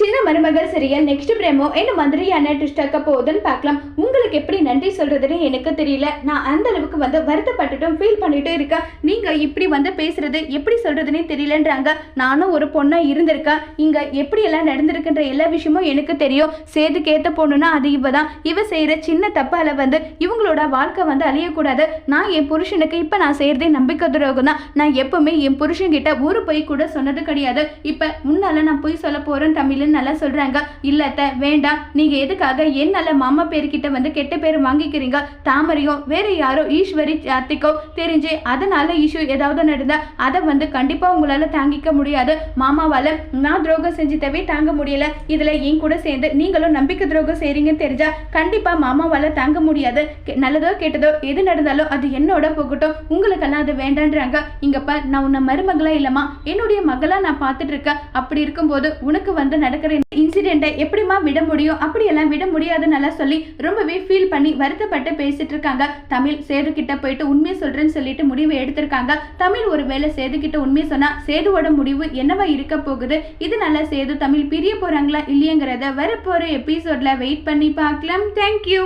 சின்ன மருமகள் serial next பிரேமோ என்ன மாதிரியான ட்விஸ்ட் ஆக்க போகுதுன்னு பார்க்கலாம். உங்களுக்கு எப்படி நன்றி சொல்றதுன்னு எனக்கு தெரியல. நான் அந்த அளவுக்கு வந்து வருத்தப்பட்டுட்டும் ஃபீல் பண்ணிட்டும் இருக்கேன் நீங்க இப்படி வந்து பேசுறது எப்படி சொல்றதுன்னே தெரியலன்றாங்க. நானும் ஒரு பொண்ணா இருந்திருக்கேன் இங்க எப்படி எல்லாம் நடந்திருக்குன்ற எல்லா விஷயமும் எனக்கு தெரியும். சேதுக்கு கேத்த பொண்ணுனா அது இவ தான் இவ செய்யற சின்ன தப்பால வந்து இவங்களோட வாழ்க்கை வந்து அழியக்கூடாது. நான் என் புருஷனுக்கு இப்ப நான் செய்யறதே நம்பிக்கை துரோகம் தான் நான் எப்பவுமே என் புருஷன்கிட்ட ஊரு போய் கூட சொன்னது கிடையாது. இப்ப முன்னால நான் பொய் சொல்ல போறேன் தமிழ் நல்லா சொல்றாங்க? இல்லத்த வேண்டாம். நீங்க எதுக்காக என்னால மாமா பேர்கிட்ட வந்து கெட்ட பேர் வாங்கிக்கிறீங்க? தாமரையும் வேற யாரோ ஈஸ்வரி அத்திக்கோ தெரிஞ்சு அதனால இஷ்யூ ஏதாவது நடந்தா அதை வந்து கண்டிப்பா உங்களால தாங்கிக்க முடியாது. மாமாவால நான் துரோகம் செஞ்சுட்டவே தாங்க முடியல. இதுல என் கூட சேர்ந்து நீங்களும் நம்பிக்கை துரோகம் செய்றீங்கன்னு தெரிஞ்சா கண்டிப்பா மாமாவால தாங்க முடியாது. கெ- நல்லதோ கெட்டதோ எது நடந்தாலும் அது என்னோட போகட்டும். உங்களுக்கெல்லாம் அது வேண்டான்றாங்க. இங்கப்பா நான் உன்னை மருமகளா இல்லைம்மா. என்னுடைய மகளா நான் பார்த்துட்டு இருக்கேன். அப்படி இருக்கும்போது உனக்கு வந்து நடக்கிற இன்சிடென்ட்டை எப்படிம்மா விட முடியும்? அப்படியெல்லாம் விட முடியாதுன்னு நல்லா சொல்லி ரொம்பவே ஃபீல் பண்ணி வருத்தப்பட்டு பேசிட்டு இருக்காங்க. தமிழ் சேது கிட்ட போயிட்டு உண்மையை சொல்றேன்னு சொல்லிட்டு முடிவு எடுத்திருக்காங்க. தமிழ் ஒருவேளை சேது கிட்ட உண்மையை சொன்னா சேதுவோட முடிவு என்னவா இருக்க போகுது? இதனால சேது தமிழ் பிரிய போறாங்களா இல்லையங்கிறத வரப்போற எபிசோட்ல வெயிட் பண்ணி பார்க்கலாம். தேங்க்யூ